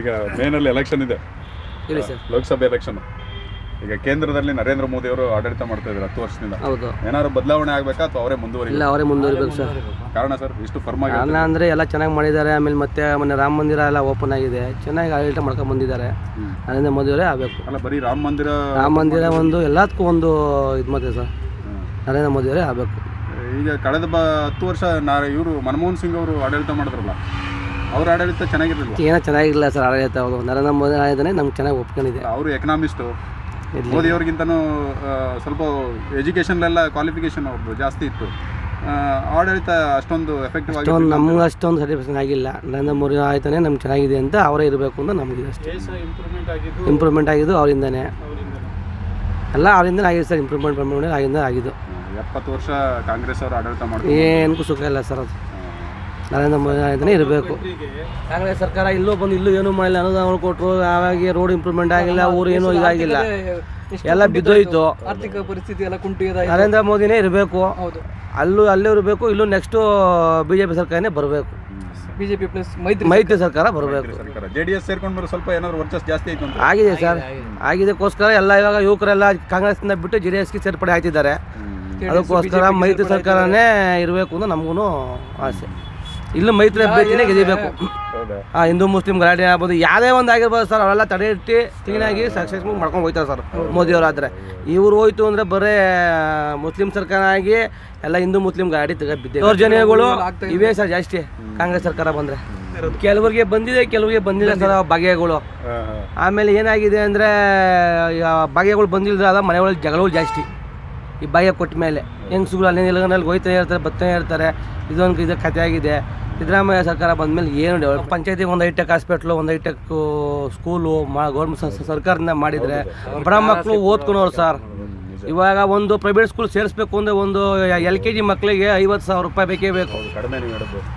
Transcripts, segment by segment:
ಈಗ ಮೇನಲ್ಲಿ ಎಲೆಕ್ಷನ್ ಇದೆ. ಹೇಳಿ ಸರ್. ಲೋಕಸಭೆ ಎಲೆಕ್ಷನ್ ಈಗ ಕೇಂದ್ರದಲ್ಲಿ ನರೇಂದ್ರ ಮೋದಿ ಅವರು ಆಡಳಿತ ಮಾಡ್ತಾ ಇದ್ದಾರೆ ಹತ್ತು ವರ್ಷದಿಂದ. ಹೌದು. ಏನಾದ್ರು ಬದಲಾವಣೆ ಆಗ್ಬೇಕಾ ಅಥವಾ ಅವರೇ ಮುಂದುವರಿ ಇಲ್ಲ ಅವರೇ ಮುಂದುವರಿಬೇಕು ಸರ್. ಕಾರಣ ಸರ್ ಇಷ್ಟು ಫರ್ಮ್ ಆಗಿ ಅಲ್ಲ ಅಂದರೆ ಎಲ್ಲ ಚೆನ್ನಾಗಿ ಮಾಡಿದ್ದಾರೆ ಆಮೇಲೆ ಮತ್ತೆ ಮೊನ್ನೆ ರಾಮ ಮಂದಿರ ಎಲ್ಲ ಓಪನ್ ಆಗಿದೆ. ಚೆನ್ನಾಗಿ ಆಡಳಿತ ಮಾಡ್ಕೊಂಡು ಬಂದಿದ್ದಾರೆ. ನರೇಂದ್ರ ಮೋದಿ ಅವರೇ ಆಗಬೇಕು. ಅಲ್ಲ ಬರೀ ರಾಮ ಮಂದಿರ ರಾಮ ಮಂದಿರ ಒಂದು ಎಲ್ಲದಕ್ಕೂ ಒಂದು ಇದು ಮಾಡಿದೆ ಸರ್. ನರೇಂದ್ರ ಮೋದಿ ಅವರೇ ಆಗಬೇಕು. ಈಗ ಕಳೆದ ಬ ಹತ್ತು ವರ್ಷ ನಾ ಇವರು ಮನಮೋಹನ್ ಸಿಂಗ್ ಅವರು ಆಡಳಿತ ಮಾಡಿದ್ರಲ್ಲ ಅವ್ರ ಆಡಳಿತ ಚೆನ್ನಾಗಿರಲಿಲ್ಲ ಏನೋ ಚೆನ್ನಾಗಿಲ್ಲ ಸರ್ ಆಡಳಿತ ಅವರು ನರೇಂದ್ರ ಮೋದಿ ಆಡಳಿತನೇ ನಮ್ಗೆ ಚೆನ್ನಾಗಿ ಒಪ್ಕೊಂಡಿದೆ. ಅವರು ಎಕನಾಮಿಸ್ಟು. ಮೋದಿ ಅವ್ರಿಗಿಂತನೂ ಸ್ವಲ್ಪ ಎಜುಕೇಷನ್ಲೆಲ್ಲ ಕ್ವಾಲಿಫಿಕೇಷನ್ ಅವ್ರದ್ದು ಜಾಸ್ತಿ ಇತ್ತು. ಆಡಳಿತ ಅಷ್ಟೊಂದು ಎಫೆಕ್ಟಿವ್ ಆಗಿ ಅಷ್ಟೊಂದು ನಮ್ಗೆ ಅಷ್ಟೊಂದು ಸ್ಯಾಟಿಸ್ಫ್ಯಾಕ್ಷನ್ ಆಗಿಲ್ಲ. ನರೇಂದ್ರ ಮೋದಿ ಆಯ್ತಾನೆ ನಮ್ಗೆ ಚೆನ್ನಾಗಿದೆ ಅಂತ ಅವರೇ ಇರಬೇಕು ಅಂತ ನಮಗಿದೆ ಅಷ್ಟೇ. ಇಂಪ್ರೂವ್ಮೆಂಟ್ ಆಗಿದ್ದು? ಅವರಿಂದನೇ. ಅವರಿಂದ ಎಲ್ಲ ಅವರಿಂದನೇ ಆಗಿದೆ ಸರ್ ಇಂಪ್ರೂವ್ಮೆಂಟ್ ಇಂಪ್ರೂವ್ಮೆಂಟ್ ಆಗಿಂದ ಆಗಿದ್ದು. ಎಪ್ಪತ್ತು ವರ್ಷ ಕಾಂಗ್ರೆಸ್ ಅವರು ಆಡಳಿತ ಮಾಡಿ ಏನಕ್ಕೂ ಸುಖ ಇಲ್ಲ ಸರ್ ಅದು. ನರೇಂದ್ರ ಮೋದಿ ಇರಬೇಕು. ಕಾಂಗ್ರೆಸ್ ಸರ್ಕಾರ ಇಲ್ಲೂ ಬಂದು ಇಲ್ಲೂ ಏನೂ ಮಾಡಿಲ್ಲ ಅನುದಾನ ಕೊಟ್ಟರು ಹಾಗಾಗಿ ರೋಡ್ ಇಂಪ್ರೂವ್ಮೆಂಟ್ ಆಗಿಲ್ಲ ಊರು ಏನೂ ಇದಾಗಿಲ್ಲ. ಎಲ್ಲ ಬಿದ್ದೋಯ್ತು. ಆರ್ಥಿಕ ಪರಿಸ್ಥಿತಿ ಎಲ್ಲ ಕುಂಟು ನರೇಂದ್ರ ಮೋದಿನೇ ಇರಬೇಕು. ಹೌದು. ಅಲ್ಲೂ ಅಲ್ಲೇ ಇರಬೇಕು ಇಲ್ಲೂ ನೆಕ್ಸ್ಟು ಬಿ ಜೆ ಪಿ ಸರ್ಕಾರನೇ ಬರಬೇಕು. ಬಿಜೆಪಿ ಪ್ಲಸ್ ಮೈತ್ರಿ ಮೈತ್ರಿ ಸರ್ಕಾರ ಬರಬೇಕು. ಸರ್ಕಾರ. ಜೆ ಡಿ ಎಸ್ ಸೇರ್ಕೊಂಡ್ರೆ ಸ್ವಲ್ಪ ಏನಾದ್ರು ವರ್ಚಸ್ ಜಾಸ್ತಿ ಆಯ್ತು ಆಗಿದೆ ಸರ್. ಆಗಿದಕ್ಕೋಸ್ಕರ ಎಲ್ಲ ಇವಾಗ ಯುವಕರೆಲ್ಲ ಕಾಂಗ್ರೆಸ್ನ ಬಿಟ್ಟು ಜೆ ಡಿ ಎಸ್ಗೆ ಸೇರ್ಪಡೆ ಆಯ್ತಿದ್ದಾರೆ ಅದಕ್ಕೋಸ್ಕರ ಮೈತ್ರಿ ಸರ್ಕಾರನೇ ಇರಬೇಕು ಅಂತ ನಮಗೂ ಆಸೆ. ಇಲ್ಲೂ ಮೈತ್ರಿ ಅಭ್ಯರ್ಥಿನೇ ಗೆದಿಬೇಕು ಆ ಹಿಂದೂ? ಮುಸ್ಲಿಂ ಗಲಾಟೆ ಆಗ್ಬೋದು. ಯಾವುದೇ ಒಂದು ಆಗಿರ್ಬೋದು ಸರ್ ಅವರೆಲ್ಲ ತಡೆ ಇಟ್ಟು ಕ್ಲೀನಾಗಿ ಸಕ್ಸಸ್ಫುಲ್ ಮಾಡ್ಕೊಂಡು ಹೋಗ್ತಾರೆ ಸರ್ ಮೋದಿಯವರಾದರೆ ಇವ್ರು ಹೋಯ್ತು ಅಂದರೆ ಬರೀ ಮುಸ್ಲಿಂ ಸರ್ಕಾರ ಆಗಿ ಎಲ್ಲ ಹಿಂದೂ ಮುಸ್ಲಿಂ ಗಾಡಿ ತೆಗೆ ಬಿದ್ದೆ ಜನಗಳು ಇವೇ ಸರ್ ಜಾಸ್ತಿ ಕಾಂಗ್ರೆಸ್ ಸರ್ಕಾರ ಬಂದರೆ. ಕೆಲವರಿಗೆ ಬಂದಿದೆ ಕೆಲವರಿಗೆ ಬಂದಿಲ್ಲ ಸರ್ ಬಗೆಗಳು. ಆಮೇಲೆ ಏನಾಗಿದೆ ಅಂದರೆ ಬಗೆಗಳು ಬಂದಿಲ್ಲದ್ರೆ ಅದ ಮನೆಗಳಲ್ಲಿ ಜಗಳಗಳು ಜಾಸ್ತಿ. ಈ ಬಾಯ ಕೊಟ್ಟ ಮೇಲೆ ಹೆಂಗ್ಸುಗಳು ಅಲ್ಲಿ ಅಲ್ಲಿ ಹೋಯ್ತಾನೆ ಇರ್ತಾರೆ ಬರ್ತಾನೆ ಇರ್ತಾರೆ. ಇದೊಂದು ಇದು ಕಥೆ ಆಗಿದೆ ಸಿದ್ದರಾಮಯ್ಯ ಸರ್ಕಾರ ಬಂದಮೇಲೆ ಏನು ಡೆವಲಪ್ ಪಂಚಾಯತಿಗೆ ಒಂದು ಐಟೆಕ್ ಹಾಸ್ಪಿಟ್ಲು ಒಂದು ಐಟೆಕ್ ಸ್ಕೂಲು ಮಾ ಗೌರ್ಮೆಂಟ್ ಸರ್ಕಾರದಿಂದ ಮಾಡಿದರೆ ಬಡ ಮಕ್ಕಳು ಓದ್ಕೊಳೋರು ಸರ್. ಇವಾಗ ಒಂದು ಪ್ರೈವೇಟ್ ಸ್ಕೂಲ್ ಸೇರಿಸ್ಬೇಕು ಅಂದರೆ ಒಂದು ಎಲ್ ಕೆ ಜಿ ಮಕ್ಕಳಿಗೆ ಐವತ್ತು ಸಾವಿರ ರೂಪಾಯಿ ಬೇಕೇ ಬೇಕು.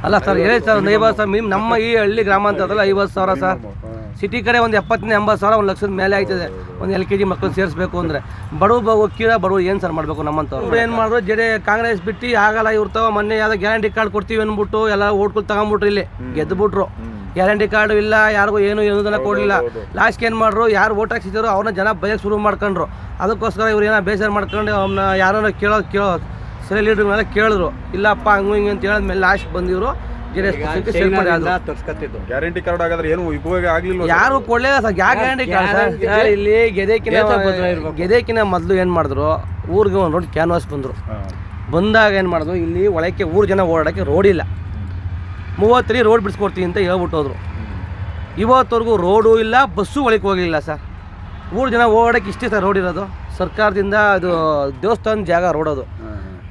ಅಲ್ಲ ಸರ್ ಏನೇ ಸರ್ ಒಂದು ಐವತ್ತು ಸಾವಿರ ನಮ್ಮ ಈ ಹಳ್ಳಿ ಗ್ರಾಮಾಂತರದಲ್ಲಿ ಐವತ್ತು ಸಾವಿರ ಸರ್. ಸಿಟಿ ಕಡೆ ಒಂದು ಎಪ್ಪತ್ತಿನ ಎಂಬತ್ತು ಸಾವಿರ ಒಂದು ಲಕ್ಷದ ಮೇಲೆ ಆಯ್ತದೆ ಒಂದು ಎಲ್ ಕೆ ಜಿ ಮಕ್ಕಳು ಸೇರಿಸಬೇಕು ಅಂದರೆ. ಬಡವ ಬಡವ ಕೀಳ ಬಡವ ಏನು ಸರ್ ಮಾಡಬೇಕು ನಮ್ಮಂಥವ್ರು? ಏನು ಮಾಡಿದ್ರು ಜಡೆ ಕಾಂಗ್ರೆಸ್ ಬಿಟ್ಟು ಆಗಲ್ಲ ಇವ್ರು ಮೊನ್ನೆ ಯಾವುದೋ ಗ್ಯಾರಂಟಿ ಕಾರ್ಡ್ ಕೊಡ್ತೀವಿ ಅಂದ್ಬಿಟ್ಟು ಎಲ್ಲ ಓಟ್ಗಳು ತಗೊಂಬಿಟ್ರು ಇಲ್ಲಿ. ಗೆದ್ದುಬಿಟ್ರು ಗ್ಯಾರಂಟಿ ಕಾರ್ಡ್ ಇಲ್ಲ ಯಾರಿಗೂ ಏನು ಏನೋದನ್ನ ಕೊಡಲಿಲ್ಲ. ಲಾಸ್ಟ್ ಏನು ಮಾಡ್ರು ಯಾರು ಓಟ್ ಹಾಕ್ಸಿದ್ರು ಅವ್ರನ್ನ ಜನ ಬಯಕ್ಕೆ ಶುರು ಮಾಡ್ಕೊಂಡ್ರು. ಅದಕ್ಕೋಸ್ಕರ ಇವ್ರು ಏನೋ ಬೇಸರ ಮಾಡ್ಕೊಂಡು ಅವ್ನ ಯಾರನ್ನ ಕೇಳೋ ಕೇಳೋ ಸರಿ ಮೇಲೆ ಕೇಳಿದ್ರು. ಇಲ್ಲಪ್ಪ ಹಂಗೆ ಹಿಂಗೆ ಅಂತ ಹೇಳಿದ್ಮೇಲೆ ಲಾಸ್ಟ್ ಬಂದಿವರು ಗ್ಯಾರಂಟಿ ಕಾರ್ಡ್ ಹಾಗಾದ್ರೆ ಏನು ಉಪಯೋಗ ಆಗ್ಲಿಲ್ಲ ಯಾರು ಕೊಡ್ಲಿಲ್ಲ ಸರ್. ಯಾವ ಗ್ಯಾರಂಟಿ ಕಾರ್ಡ್ ಸರ್? ಇಲ್ಲಿ ಗೆದೇಕಿನ ಗೆದೇಕಿನ ಮೊದಲು ಏನು ಮಾಡಿದ್ರು? ಊರಿಗೆ ಒಂದು ರೋಡ್ ಕ್ಯಾನ್ವಾಸ್ ಬಂದರು. ಬಂದಾಗ ಏನು ಮಾಡಿದ್ರು? ಇಲ್ಲಿ ಒಳಕ್ಕೆ ಊರು ಜನ ಓಡಾಡೋಕ್ಕೆ ರೋಡ್ ಇಲ್ಲ. ಮೂವತ್ತರಿ ರೋಡ್ ಬಿಡಿಸ್ಕೊಡ್ತೀವಿ ಅಂತ ಹೇಳ್ಬಿಟ್ಟು ಹೋದ್ರು. ಇವತ್ತವರೆಗೂ ರೋಡು ಇಲ್ಲ ಬಸ್ಸು ಒಳಕ್ಕೆ ಹೋಗಲಿಲ್ಲ ಸರ್. ಊರು ಜನ ಓಡಾಡೋಕ್ಕೆ ಇಷ್ಟೇ ಸರ್ ರೋಡ್ ಇರೋದು. ಸರ್ಕಾರದಿಂದ ಅದು ದೇವಸ್ಥಾನ ಜಾಗ ರೋಡ್ ಅದು.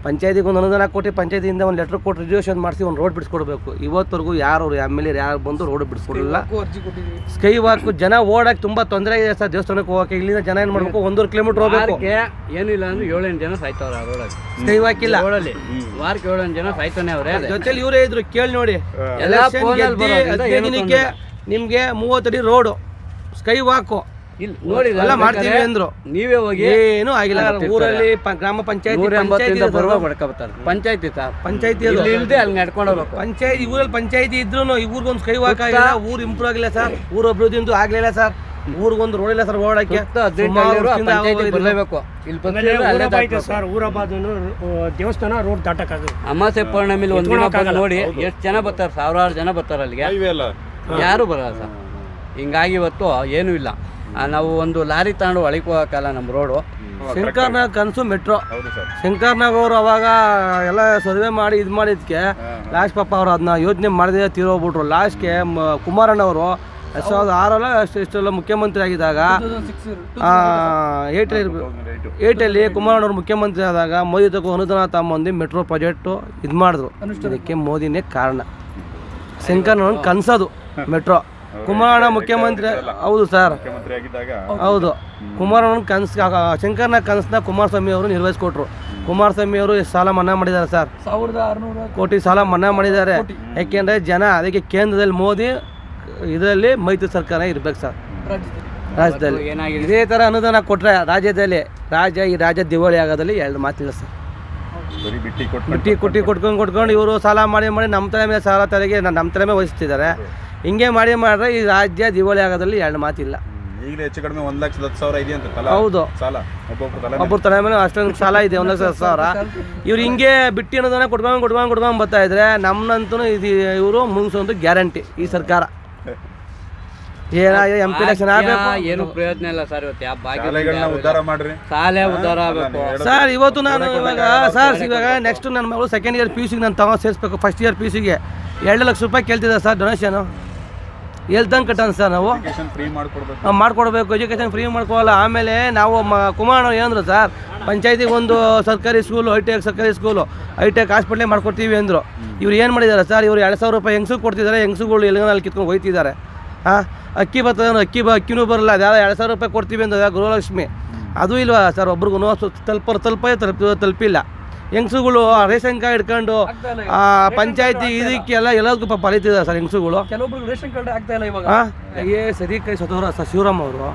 ಪಂಚಾಯತಿಗೆ ಒಂದು ಅನುದಾನ ಕೊಟ್ಟು ಪಂಚಾಯತಿಯಿಂದ ಒಂದು ಲೆಟ್ರ್ ಕೊಟ್ಟು ರಿಜರ್ವೇಷನ್ ಮಾಡಿಸಿ ಒಂದು ರೋಡ್ ಬಿಡಿಸ್ಕೊಡ್ಬೇಕು. ಇವತ್ತವರೆಗೂ ಯಾರು ಎಂ ಎಲ್ ಎ ಯಾರು ಬಂದು ರೋಡ್ ಬಿಡಿಸ್ಕೊಡಲಿಲ್ಲ. ಸ್ಕೈ ವಾಕ್ ಜನ ಓಡಕ್ಕೆ ತುಂಬಾ ತೊಂದರೆ ಇದೆ ಸರ್ ದೇವಸ್ಥಾನಕ್ಕೆ ಹೋಗಕ್ಕೆ. ಇಲ್ಲಿಂದ ಜನ ಏನು ಮಾಡಬೇಕು? ಒಂದೂವರೆ ಕಿಲೋಮೀಟರ್ ಹೋಗಬೇಕು. ಏನಿಲ್ಲ ಅಂದ್ರೆ ಏಳೆಂಟು ಜನ ಸಾಯ್ತವ್ರ ಆ ರೋಡಲ್ಲಿ ಸ್ಕೈ ವಾಕ್ ಇಲ್ಲ. ರೋಡಲ್ಲಿ ವಾರಕ್ಕೆ ಏಳೆಂಟು ಜನ ಸಾಯ್ತಾನೆ ಅವರೇ ಜೊತೆಲಿ ಇವರೇ ಇದ್ರು ಕೇಳಿ ನೋಡಿ. ಎಲ್ಲ ದಿನಕ್ಕೆ ನಿಮ್ಗೆ ಮೂವತ್ತಡಿ ರೋಡು ಸ್ಕೈ ವಾಕು ಇಲ್ಲ. ನೋಡಿ ಎಲ್ಲ ಮಾಡ್ತೀವಿ ಅಂದ್ರು. ನೀವೇ ಹೋಗಿ ಏನು ಆಗಿಲ್ಲ ಊರಲ್ಲಿ ಗ್ರಾಮ ಪಂಚಾಯತಿ ಬರುವ ಬಡ್ಕೊಬರ್ತಾರೆ ಪಂಚಾಯತಿ ಸರ್ ಪಂಚಾಯತಿ ಇಲ್ಲಿ ಇಲ್ದೆ ಅಲ್ಲಿ ನಡ್ಕೊಂಡು ಹೋಗ್ಬೇಕು. ಪಂಚಾಯತಿ ಊರಲ್ಲಿ ಪಂಚಾಯತಿ ಇದ್ರು ಈ ಊರಿಗೊಂದು ಕೈ ವಾಕ್ ಆಗಿಲ್ಲ ಊರು ಇಂಪ್ರೂವ್ ಆಗಿಲ್ಲ ಸರ್ ಊರು ಅಭಿವೃದ್ಧಿ ಅಂತೂ ಆಗ್ಲಿಲ್ಲ ಸರ್ ಊರಿಗೊಂದು ರೋಡ್ ಇಲ್ಲ ಸರ್ ಓಡಕ್ಕೆ ಬರ್ಲೇಬೇಕು ಪಂಚಾಯತಿ ಇಲ್ಲಿ. ಸರ್ ಊರಬಾದನು ದೇವಸ್ಥಾನ ರೋಡ್ ದಾಟಕ್ಕಾಗಲ್ಲ. ಅಮಾಸೆ ಪೌರ್ಣಮಿಲಿ ಒಂದ್ ನೋಡಿ ಎಷ್ಟು ಜನ ಬರ್ತಾರೆ ಸಾವಿರಾರು ಜನ ಬರ್ತಾರೆ ಅಲ್ಲಿಗೆ. ಯಾರು ಬರಲ್ಲ ಸರ್ ಹಿಂಗಾಗಿ ಇವತ್ತು ಏನೂ ಇಲ್ಲ. ನಾವು ಒಂದು ಲಾರಿ ತಗೊಂಡು ಒಳಗೆ ಹೋಗೋಕ್ಕಲ್ಲ ನಮ್ಮ ರೋಡು. ಶಂಕರ್ನಾಗ ಕನಸು ಮೆಟ್ರೋ. ಹೌದು ಸರ್. ಶಂಕರ್ನಾಗ್ ಅವರು ಅವಾಗ ಎಲ್ಲ ಸರ್ವೆ ಮಾಡಿ ಇದು ಮಾಡಿದ್ಕೆ ಲಾಸ್ಟ್ ಪಾಪ ಅವ್ರು ಅದನ್ನ ಯೋಚನೆ ಮಾಡದೆ ತೀರೋಗ್ಬಿಟ್ರು. ಲಾಸ್ಟ್ಗೆ ಕುಮಾರಣ್ಣ ಅವರು ಎರಡು ಸಾವಿರದ ಆರಲ್ಲ ಅಷ್ಟು ಇಷ್ಟೆಲ್ಲ ಮುಖ್ಯಮಂತ್ರಿ ಆಗಿದ್ದಾಗ ಏಟ್ ಏಟಲ್ಲಿ ಕುಮಾರಣ್ಣವ್ರು ಮುಖ್ಯಮಂತ್ರಿ ಆದಾಗ ಮೋದಿ ತಗೋ ಅನುದಾನ ತಮ್ಮಂದು ಮೆಟ್ರೋ ಪ್ರಾಜೆಕ್ಟು ಇದು ಮಾಡಿದ್ರು. ಇದಕ್ಕೆ ಮೋದಿನೇ ಕಾರಣ. ಶಂಕರ್ನವ್ರ ಕನ್ಸದು ಮೆಟ್ರೋ. ಕುಮಾರಣ್ಣ ಮುಖ್ಯಮಂತ್ರಿ ಹೌದು ಸರ್. ಮುಖ್ಯಮಂತ್ರಿ ಆಗಿದ್ದಾಗ ಹೌದು. ಕುಮಾರಣ್ಣ ಕನ್ಸ್ ಶಂಕರ್ನ ಕನಸನ್ನ ಕುಮಾರಸ್ವಾಮಿ ಅವರು ನಿರ್ವಹಿಸಿಕೊಟ್ರು. ಕುಮಾರಸ್ವಾಮಿ ಅವರು ಎಷ್ಟು ಸಾಲ ಮನ್ನಾ ಮಾಡಿದ್ದಾರೆ ಸರ್. ಸಾವಿರದ ಆರುನೂರ ಕೋಟಿ ಸಾಲ ಮನ್ನಾ ಮಾಡಿದ್ದಾರೆ. ಯಾಕೆಂದ್ರೆ ಜನ ಅದಕ್ಕೆ ಕೇಂದ್ರದಲ್ಲಿ ಮೋದಿ ಇದರಲ್ಲಿ ಮೈತ್ರಿ ಸರ್ಕಾರ ಇರ್ಬೇಕು ಸರ್. ರಾಜ್ಯದಲ್ಲಿ. ಇದೇ ಥರ ಅನುದಾನ ಕೊಟ್ಟರೆ ರಾಜ್ಯದಲ್ಲಿ ರಾಜ್ಯ ಈ ರಾಜ್ಯ ದಿವಾಳಿ ಆಗೋದಲ್ಲಿ ಎರಡು ಮಾತಿಲ್ಲ ಸರ್. ಬರೀ ಬಿಟ್ಟಿ ಕೊಟ್ಟು ಬಿಟ್ಟಿ ಕುಟ್ಟಿ ಕೊಟ್ಕೊಂಡು. ಕೊಟ್ಕೊಂಡು ಇವರು ಸಾಲ ಮಾಡಿ ಮಾಡಿ ನಮ್ಮ ತಲೆ ಮೇಲೆ ಸಾಲ ತೆರಿಗೆ ನಮ್ಮ ತಲೆ ಮೇಲೆ ವಹಿಸ್ತಿದ್ದಾರೆ ಹಿಂಗೆ ಮಾಡಿ ಮಾಡ್ರೆ ಈ ರಾಜ್ಯ ದಿವಾಳಿ ಆಗೋದ್ರಲ್ಲಿ ಎರಡು ಮಾತಿಲ್ಲ. ಈಗಲೇ ಹೆಚ್ಚು ಕಡಿಮೆ ಒಂದ್ ಲಕ್ಷದ ಹತ್ತು ಸಾವಿರ ಇದೆಯಂತ ತಲಾ. ಹೌದು. ಸಾಲ ಒಬ್ಬೊಬ್ರು ತಲೆ ಒಬ್ಬರ ತಲೆ ಮೇಲೆ ಅಷ್ಟೊಂದು ಸಾಲ ಇದೆ ಒಂದು ಲಕ್ಷ ಹತ್ತು ಸಾವಿರ. ಇವ್ರು ಹಿಂಗೆ ಬಿಟ್ಟು ಅನ್ನೋದನ್ನ ಕೊಡ್ಕೊಂಡು ಕೊಡ್ಕೊಂಡು ಕೊಡ್ಕೊಂಡು ಬರ್ತಾ ಇದ್ರೆ ನಮ್ಮನ್ನಂತೂ ಇದು ಇವರು ಮುಗಿಸೋದು ಗ್ಯಾರಂಟಿ ಈ ಸರ್ಕಾರ. ಏನಾಗಿದೆ ಎಂ ಪಿ ಎಲೆಕ್ಷನ್ ಆಗಬೇಕು? ಏನು ಪ್ರಯೋಜನ ಇಲ್ಲ ಸರ್ ಇವತ್ತು ಯಾವ ಉದ್ಧಾರ ಮಾಡ್ರಿ. ಸಾಲ ಉದ್ಧಾರ ಆಗಬೇಕು. ಸರ್ ಇವತ್ತು ನಾನು ಇವಾಗ ಸರ್ ಇವಾಗ ನೆಕ್ಸ್ಟ್ ನನ್ನ ಮಗಳು ಸೆಕೆಂಡ್ ಇಯರ್ ಪಿ ಯು ಸಿಗೆ ನಾನು ತಗೊಂಡು ಸೇರಿಸ್ಬೇಕು ಫಸ್ಟ್ ಇಯರ್ ಪಿ ಯು ಸಿಗೆ ಎರಡು ಲಕ್ಷ ರೂಪಾಯಿ ಕೇಳ್ತಿದ್ದೆ ಸರ್ ಡೊನೇಷನು ಎಲ್ತಂಗೆ ಕಟ್ಟೋಣ ಸರ್ ನಾವು. ಎಜುಕೇಶನ್ ಫ್ರೀ ಮಾಡ್ಕೊಡ್ಬೇಕು. ಮಾಡ್ಕೊಡ್ಬೇಕು. ಎಜುಕೇಷನ್ ಫ್ರೀ ಮಾಡ್ಕೊಳ್ಳಲ್ಲ ಆಮೇಲೆ ನಾವು ಮ ಕುಮಾರ್ ಏನಂದ್ರು ಸರ್ ಪಂಚಾಯತಿಗೆ ಒಂದು ಸರ್ಕಾರಿ ಸ್ಕೂಲು ಐಟೆಕ್ ಸರ್ಕಾರಿ ಸ್ಕೂಲು ಐ ಟೆಕ್ ಹಾಸ್ಪಿಟ್ಲೇ ಮಾಡ್ಕೊಡ್ತೀವಿ ಅಂದರು. ಇವ್ರು ಏನು ಮಾಡಿದ್ದಾರೆ ಸರ್ ಇವ್ರು ಎರಡು ಸಾವಿರ ರೂಪಾಯಿ ಹೆಂಗ್ಸು ಕೊಡ್ತಿದ್ದಾರೆ ಹೆಂಗ್ಸುಗಳು ಎಲ್ಲಿಗೆ ಅಲ್ಲಿ ಕಿತ್ಕೊಂಡು ಹೋಯ್ತಿದ್ದಾರೆ ಹಾಂ ಅಕ್ಕಿ ಬರ್ತದೆ ಅಂದ್ರೆ ಅಕ್ಕಿ ಬ ಅಕ್ಕಿನೂ ಬರಲ್ಲ. ಅದ್ಯಾವ ಎರಡು ಸಾವಿರ ರೂಪಾಯಿ ಕೊಡ್ತೀವಿ ಅಂದ್ರೆ ಗೃಹಲಕ್ಷ್ಮಿ. ಅದು ಇಲ್ವಾ ಸರ್ ಒಬ್ರಿಗೂ ತಲುಪ ತಲುಪೇ ತಲುಪ ತಲುಪಿಲ್ಲ. ಹೆಂಗ್ಸುಗಳು ರೇಷನ್ ಕಾರ್ಡ್ ಇಟ್ಕೊಂಡು ಆ, ಪಂಚಾಯತಿ ಇದಕ್ಕೆಲ್ಲ ಎಲ್ಲದಕ್ಕೂ ಪಾಪ ಅಲಿತಿದ್ದಾರೆ ಸರ್ ಹೆಂಗ್ಸುಗಳು. ಕೆಲವೊಬ್ರು ರೇಷನ್ ಕಾರ್ಡ್ ಆಗ್ತಾ ಇಲ್ಲ ಇವಾಗ. ಏ ಸರಿ ಕೈ ಸತೋರ ಸರ್ ಶಿವರಾಮ್ ಅವರು.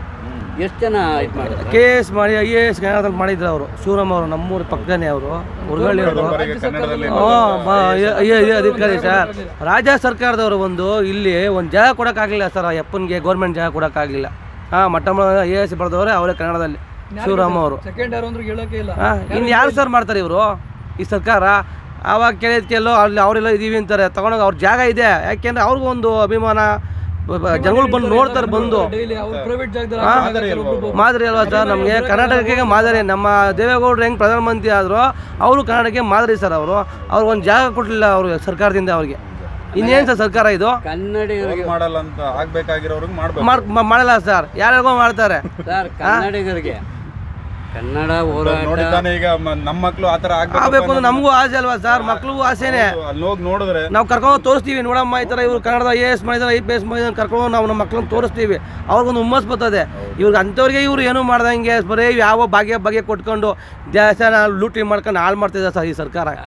ಎಷ್ಟು ಜನ ಇದು ಮಾಡಿದ್ರು? ಕೆ ಎಸ್ ಮಾಡಿ ಐ ಎ ಎಸ್ ಮಾಡಿದ್ರು ಅವರು. ಶಿವರಾಮ್ ಅವರು ನಮ್ಮೂರ ಪಕ್ಕನೇ ಅವರು. ಹುರ್ಗಳ್ಳಿ ಅವರು. ಕನ್ನಡದಲ್ಲಿ ಅಧಿಕಾರಿ ಸರ್. ರಾಜ್ಯ ಸರ್ಕಾರದವರು ಒಂದು ಇಲ್ಲಿ ಒಂದು ಜಾಗ ಕೊಡೋಕ್ಕಾಗಲಿಲ್ಲ ಸರ್ ಆ ಅಪ್ಪನಿಗೆ ಗೌರ್ಮೆಂಟ್ ಜಾಗ ಕೊಡೋಕ್ಕಾಗಲಿಲ್ಲ. ಹಾಂ ಮಟ್ಟ ಐ ಎ ಎಸ್ ಬರೆದವ್ರೆ ಅವರೇ ಕನ್ನಡದಲ್ಲಿ. ಶಿವರಾಮ್ ಅವರು. ಸೆಕೆಂಡ್ ಯಾರು ಅಂದ್ರೆ ಹೇಳಕ್ಕೆ ಇಲ್ಲ. ಇನ್ನು ಯಾರು ಸರ್ ಮಾಡ್ತಾರೆ ಇವರು? ಈ ಸರ್ಕಾರ? ಆವಾಗ ಕೇಳಿದ್ಕೆಲ್ಲೋ ಅಲ್ಲಿ ಅವರೆಲ್ಲ ಇದೀವಿ ಅಂತಾರೆ. ತಗೊಂಡೋಗಿ ಅವ್ರ ಜಾಗ ಇದೆ. ಯಾಕೆಂದ್ರೆ ಅವ್ರಿಗೂ ಒಂದು ಅಭಿಮಾನ. ಜನಗಳು ಬಂದು ನೋಡ್ತಾರೆ ಬಂದು. ಮಾದರಿ ಅಲ್ವಾ ಸರ್ ನಮಗೆ ಕರ್ನಾಟಕಕ್ಕೆ ಮಾದರಿ. ನಮ್ಮ ದೇವೇಗೌಡರು ಹೆಂಗೆ ಪ್ರಧಾನಮಂತ್ರಿ ಆದರೂ ಅವರು ಕರ್ನಾಟಕಕ್ಕೆ ಮಾದರಿ ಸರ್ ಅವರು. ಅವ್ರಿಗೆ ಒಂದು ಜಾಗ ಕೊಡಲಿಲ್ಲ ಅವರು ಸರ್ಕಾರದಿಂದ ಅವ್ರಿಗೆ. ಇನ್ನೇನು ಸರ್ ಸರ್ಕಾರ ಇದು? ಕನ್ನಡಿಗರಿಗೆ ಮಾಡಲ್ಲ ಅಂತ ಆಗ್ಬೇಕಾಗಿರೋರ್ಗೆ ಮಾಡ್ಬೇಕು. ಮಾಡಲ್ಲ ಸರ್ ಯಾರ್ಯಾರಿಗೋ ಮಾಡ್ತಾರೆ. ಸರ್ ಕನ್ನಡಿಗರಿಗೆ ಕನ್ನಡ ನೋಡಿದ್ದಾನೆ ಈಗ ಮ- ನಮ್ಮ ಮಕ್ಳು ಆತರ ಆಗ್ಬೇಕು ಆಗಬೇಕು ಅಂದ್ರೆ ನಮಗೂ ಆಸೆ ಅಲ್ವಾ ಸರ್? ಮಕ್ಳಿಗೂ ಆಸೆನೆ. ಅಲ್ಲಿ ಹೋಗಿ ನೋಡಿದ್ರೆ ನಾವು ಕರ್ಕೊಂಡು ತೋರಿಸ್ತೀವಿ ನೋಡಮ್ಮ ಈ ಥರ ಇವ್ರು ಕನ್ನಡದ ಐ ಎ ಎಸ್ ಮಾಡಿದಾರೆ ಐ ಪಿ ಎಸ್ ಮಾಡಿದಾರೆ ಕರ್ಕೊಂಡು ನಾವು ನಮ್ಮ ಮಕ್ಳನ್ನ ತೋರಿಸ್ತೀವಿ. ಅವ್ರಿಗೊಂದು ಹುಮ್ಮಸ್ ಬರ್ತದೆ. ಇವ್ರಿಗೆ ಅಂಥವ್ರಿಗೆ ಇವ್ರು ಏನೂ ಮಾಡ್ದಂಗೆ ಬರೀ ಯಾವ ಬಗೆ ಬಗೆ ಕೊಟ್ಕೊಂಡು ದೇಶನ ಲೂಟಿ ಮಾಡ್ಕೊಂಡು ಹಾಳು ಮಾಡ್ತಿದ್ದಾರೆ ಸರ್ ಈ ಸರ್ಕಾರ.